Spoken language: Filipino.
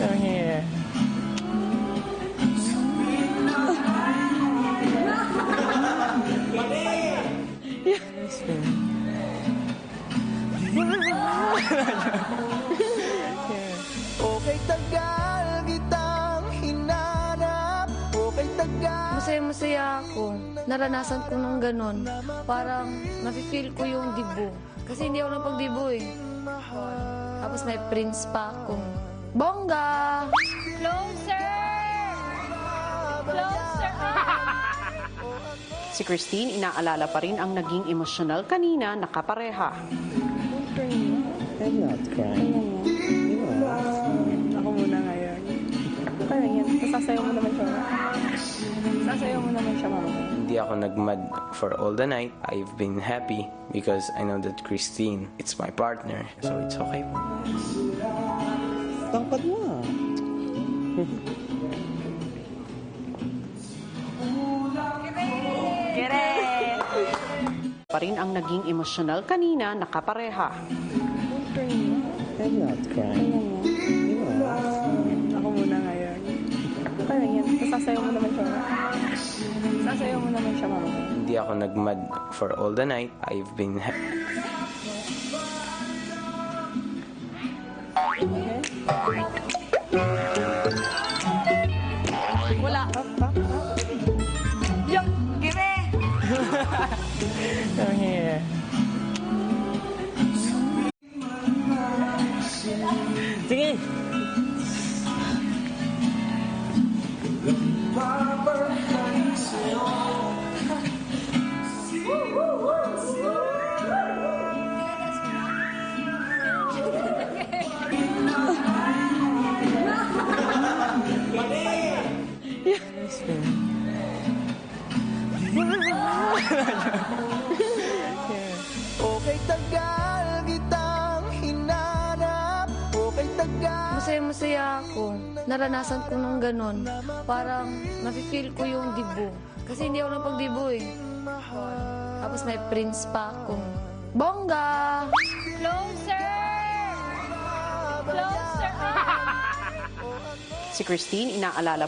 Come here. Okay tagal kitang hinanap Okay tagal Masaya-masaya ako. Naranasan ko ng ganun. Parang nafe-feel ko yung dibo. Kasi hindi ako napagdibo eh. Tapos may prince pa ako. Bongga! Closer! Closer! Si Christine inaalala pa rin ang naging emosyonal kanina na kapareha. I'm not crying. Ako muna ngayon. Parang yan. Sasayaw mo naman siya. Sasayaw mo naman siya, mama. Hindi ako nagmad for all the night. I've been happy because I know that Christine, it's my partner. So it's okay. Tangkad mo ah. Pa rin ang naging emosyonal kanina na kapareha. I'm not crying. Ako muna ngayon. Parang yan. Sasayaw mo naman siya. Sasayaw mo naman siya, mama. Hindi ako nagmad for all the night. I've been Come here. Sige. Okay tagal kitang hinanap Okay tagal Masaya-masaya ako. Naranasan ko ng ganun. Parang nafe-feel ko yung dibo. Kasi hindi ako napagdibo eh. Tapos may prince pa ako. Bongga! Closer! Closer! Si Christine inaalala